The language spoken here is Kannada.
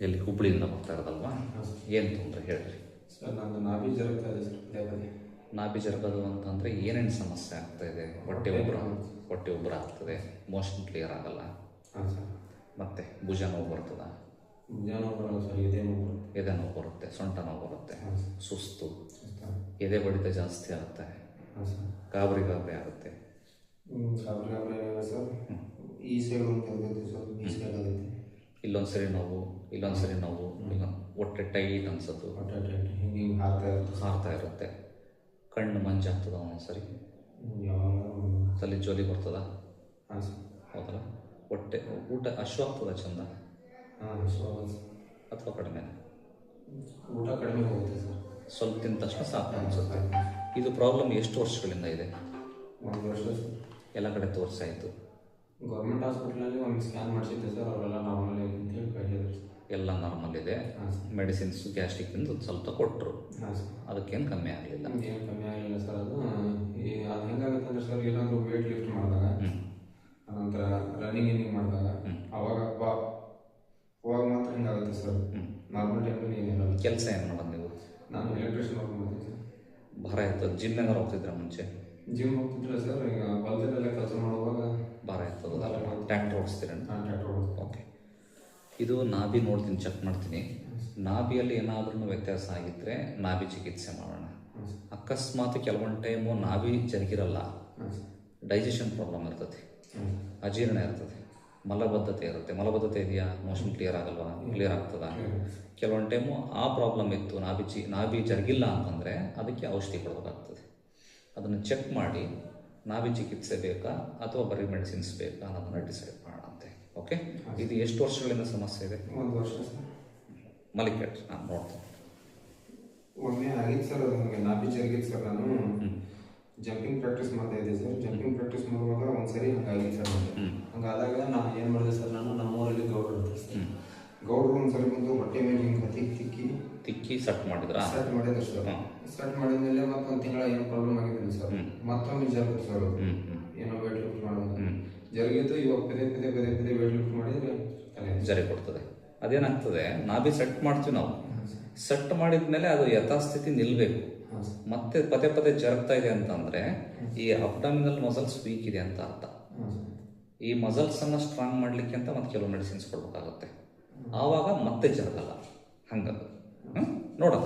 ಎಲ್ಲಿ ಹುಬ್ಳಿಯಿಂದ ಬರ್ತಾ ಇರೋದಲ್ವಾ? ಏನು ತೊಂದರೆ ಹೇಳ್ರಿ? ಸರ್ ನಾನು ನಾಭಿ ಜರಕ ನಾಭಿ ಜರಕದು ಅಂತಂದರೆ ಏನೇನು ಸಮಸ್ಯೆ ಆಗ್ತಾ ಇದೆ? ಹೊಟ್ಟೆ ಉಬ್ಬರ ಹೊಟ್ಟೆ ಉಬ್ಬರ ಆಗ್ತದೆ. ಮೋಷನ್ ಕ್ಲಿಯರ್ ಆಗಲ್ಲ. ಹಾಂ ಸರ್. ಮತ್ತೆ ಭುಜ ನೋವು ಬರ್ತದ? ನೋವು ಬರಲ್ಲ ಸರ್ ಎದೆ ನೋವು ಬರುತ್ತೆ. ಎದೆ ನೋವು ಬರುತ್ತೆ ಸೊಂಟ ನೋವು ಬರುತ್ತೆ ಸುಸ್ತು. ಎದೆ ಬಡಿತ ಜಾಸ್ತಿ ಆಗುತ್ತೆ. ಗಾಬರಿ ಗಾಬರಿ ಆಗುತ್ತೆ. ಗಾಬರಿ ಗಾಬರಿ ಸರ್. ಈ ಸೈಡ್ ಒಂದು ಸರ್ ಈ ಸೈಡ್ ಆಗೈತೆ ಇಲ್ಲೊಂದು ಸರಿ ನೋವು ಇಲ್ಲೊಂದು ಸರಿ ನೋವು ಒಟ್ಟೆ ಹೊಟ್ಟೆ ಟೈಟ್ ಅನ್ಸೋದು ಹಾರ್ತಾ ಇರುತ್ತೆ. ಕಣ್ಣು ಮಂಜಾಗ್ತದ ಒಂದೊಂದ್ಸರಿ? ತಲೆ ಜೋಲಿ ಬರ್ತದ? ಹೌದಲ್ಲ? ಹೊಟ್ಟೆ ಊಟ ಹಶು ಆಗ್ತದ ಚಂದ? ಅಥವಾ ಕಡಿಮೆ? ಊಟ ಕಡಿಮೆ ಹೋಗುತ್ತೆ ಸರ್. ಸ್ವಲ್ಪ ತಿಂದ ತಕ್ಷಣ ಸಾಕು ಅನ್ಸುತ್ತೆ. ಇದು ಪ್ರಾಬ್ಲಮ್ ಎಷ್ಟು ವರ್ಷಗಳಿಂದ ಇದೆ? ಒಂದು ವರ್ಷ ಎಲ್ಲ ಕಡೆ ತೋರಿಸಾಯಿತು. ಗೌರ್ಮೆಂಟ್ ಹಾಸ್ಪಿಟ್ಲಲ್ಲಿ ಒಂದು ಸ್ಕ್ಯಾನ್ ಮಾಡಿಸಿದ್ದೆ ಸರ್. ಅವರೆಲ್ಲ ನಾರ್ಮಲ್ ಆಗಿ ಅಂತ ಹೇಳಿ ಕಳಿಸಿದ್ರು ಸರ್ ಎಲ್ಲ ನಾರ್ಮಲ್ ಇದೆ. ಮೆಡಿಸಿನ್ಸ್ ಒಂದು ಗ್ಯಾಸ್ಟ್ರಿಕ್ಕಿಂದು ಸ್ವಲ್ಪ ಕೊಟ್ಟರು ಅದಕ್ಕೇನು ಕಮ್ಮಿ ಆಗಲಿಲ್ಲ. ಏನು ಕಮ್ಮಿ ಆಗಲಿಲ್ಲ ಸರ್ ಅದು. ಈ ಅದು ಹೆಂಗಾಗುತ್ತೆ ಅಂದ್ರೆ ಸರ್ ಏನಾದರೂ ವೇಟ್ ಲಿಫ್ಟ್ ಮಾಡಿದಾಗ ಹ್ಞೂ ಅನಂತರ ರನ್ನಿಂಗ್ ಇನ್ನಿಂಗ್ ಮಾಡಿದಾಗ ಅವಾಗ ಬಾ ಅವಾಗ ಮಾತ್ರ ಹಿಂಗಾಗುತ್ತೆ ಸರ್? ನಾರ್ಮಲ್ ಟೈಮಲ್ಲಿ ಏನಿರಲ್ಲ ಕೆಲಸ ಏನು ಮಾಡೋದು ನೀವು? ನಾನು ಎಲೆಕ್ಟ್ರಿಷಿಯನ್ ವರ್ಕ್ ಮಾಡ್ತೀನಿ ಸರ್. ಭಾರ ಇರ್ತದೆ ಜಿಮ್ ಹೋಗ್ತಿದ್ರೆ ಮುಂಚೆ? ಜಿಮ್ ಹೋಗ್ತಿದ್ರೆ ಸರ್. ಈಗ ಹೊಲದಲ್ಲೆಲ್ಲ ಕೆಲಸ ಮಾಡುವಾಗ ಭಾರ ಇರ್ತದೆ ಟ್ರ್ಯಾಕ್ಟರ್ ಓಡಿಸ್ತೀರ ನಾನು ಟ್ರ್ಯಾಕ್ಟರ್ ಓಡಿಸ್ತೀನಿ ಓಕೆ ಇದು ನಾಭಿ ನೋಡ್ತೀನಿ ಚೆಕ್ ಮಾಡ್ತೀನಿ. ನಾಭಿಯಲ್ಲಿ ಏನಾದ್ರೂ ವ್ಯತ್ಯಾಸ ಆಗಿದ್ರೆ ನಾಭಿ ಚಿಕಿತ್ಸೆ ಮಾಡೋಣ. ಅಕಸ್ಮಾತ್ ಕೆಲವೊಂದು ಟೈಮು ನಾಭಿ ಜರುಗಿರಲ್ಲ ಡೈಜೆಷನ್ ಪ್ರಾಬ್ಲಮ್ ಇರ್ತದೆ. ಅಜೀರ್ಣ ಇರ್ತದೆ. ಮಲಬದ್ಧತೆ ಇರುತ್ತೆ. ಮಲಬದ್ಧತೆ ಇದೆಯಾ? ಮೋಷನ್ ಕ್ಲಿಯರ್ ಆಗಲ್ವಾ? ಕ್ಲಿಯರ್ ಆಗ್ತದ? ಕೆಲವೊಂದು ಟೈಮು ಆ ಪ್ರಾಬ್ಲಮ್ ಇತ್ತು, ನಾಭಿ ಚಿ, ನಾಭಿ ಜರುಗಿಲ್ಲ ಅಂತಂದರೆ ಅದಕ್ಕೆ ಔಷಧಿ ಕೊಡಬೇಕಾಗ್ತದೆ. ಅದನ್ನು ಚೆಕ್ ಮಾಡಿ, ನಾಭಿ ಚಿಕಿತ್ಸೆ ಬೇಕಾ ಅಥವಾ ಬರೀ ಮೆಡಿಸಿನ್ಸ್ ಬೇಕಾ ಅನ್ನೋದನ್ನು ಡಿಸೈಡ್ ಮಾಡೋಣ ಅಂತೆ ಓಕೆ ಇದು ಎಷ್ಟು ವರ್ಷಗಳಿಂದ ಸಮಸ್ಯೆ ಇದೆ? ಒಂದು ವರ್ಷ ಸರ್ ಮಲಿಕೆಟ್ ನಾನು ನೋಡ್ತೇನೆ. ಒಮ್ಮೆ ಆಗಿತ್ತು ಸರ್ ಅದು ನನಗೆ ನಾಭಿ ಜರುಗಿತ್ತು ಸರ್ ನಾನು. ಜಂಪಿಂಗ್ ಪ್ರಾಕ್ಟೀಸ್ ಮಾಡ್ತಾ ಇದ್ದೆ ಸರ್. ಜಂಪಿಂಗ್ ಪ್ರಾಕ್ಟೀಸ್ ಮಾಡುವಾಗ ಒಂದ್ಸರಿ ಹಂಗಾಗಿ ಸರ್ ನನಗೆ ಹಂಗಾದಾಗ ನಾನು ಏನು ಮಾಡಿದೆ ಸರ್ ನಾನು ನಮ್ಮೂರಲ್ಲಿ ಗೌಡ್ರು ಇರ್ತಾರೆ ಸರ್. ಗೌಡ್ರು ಒಂದ್ಸರಿ ಬಂದು ಹೊಟ್ಟೆ ಮೇಲೆ ಹಿಂಗೆ ತಿಕ್ಕಿ ತಿಕ್ಕಿ ತಿಕ್ಕಿ ಸಟ್ ಮಾಡಿದ್ರಾ? ಸ್ಟಾರ್ಟ್ ಮಾಡಿದ್ರು ಸರ್. ಸೆಟ್ ಮಾಡಿದ್ಮೇಲೆ ಮತ್ತೆ ಒಂದು ತಿಂಗಳ ಏನು ಪ್ರಾಬ್ಲಮ್ ಆಗಿದ್ದೀನಿ ಸರ್. ಮತ್ತೊಮ್ಮೆ ಜರುಗಿತು ಸರ್ ಅದು ಹ್ಞೂ ಹ್ಞೂ ಏನೋ ವೇಟ್ ಲಿಫ್ಟ್ ಮಾಡೋದು ಜರುಗಿತು ಇವಾಗ ಪದೇ ಪದೇ ಪದೇ ಪದೇ ವೇಟ್ ಲಿಫ್ಟ್ ಮಾಡಿದ್ರೆ ಜರಿ ಕೊಡ್ತದೆ. ಅದೇನಾಗ್ತದೆ ನಾಭಿ ಸೆಟ್ ಮಾಡ್ತೀವಿ ನಾವು. ಸೆಟ್ ಮಾಡಿದ್ಮೇಲೆ ಅದು ಯಥಾಸ್ಥಿತಿ ನಿಲ್ಲಬೇಕು ಮತ್ತೆ ಪದೇ ಪದೇ ಜರಗ್ತಾ ಇದೆ ಅಂತಂದ್ರೆ ಈ ಅಬ್ಡಮಿನಲ್ ಮಸಲ್ಸ್ ವೀಕ್ ಇದೆ ಅಂತ ಅರ್ಥ. ಈ ಮಸಲ್ಸ್ ಅನ್ನ ಸ್ಟ್ರಾಂಗ್ ಮಾಡ್ಲಿಕ್ಕೆ ಅಂತ ಮತ್ತೆ ಕೆಲವು ಮೆಡಿಸಿನ್ಸ್ ಕೊಡ್ಬೇಕಾಗುತ್ತೆ. ಆವಾಗ ಮತ್ತೆ ಜರಗಲ್ಲ. ಹಂಗದು? ನೋಡೋಣ.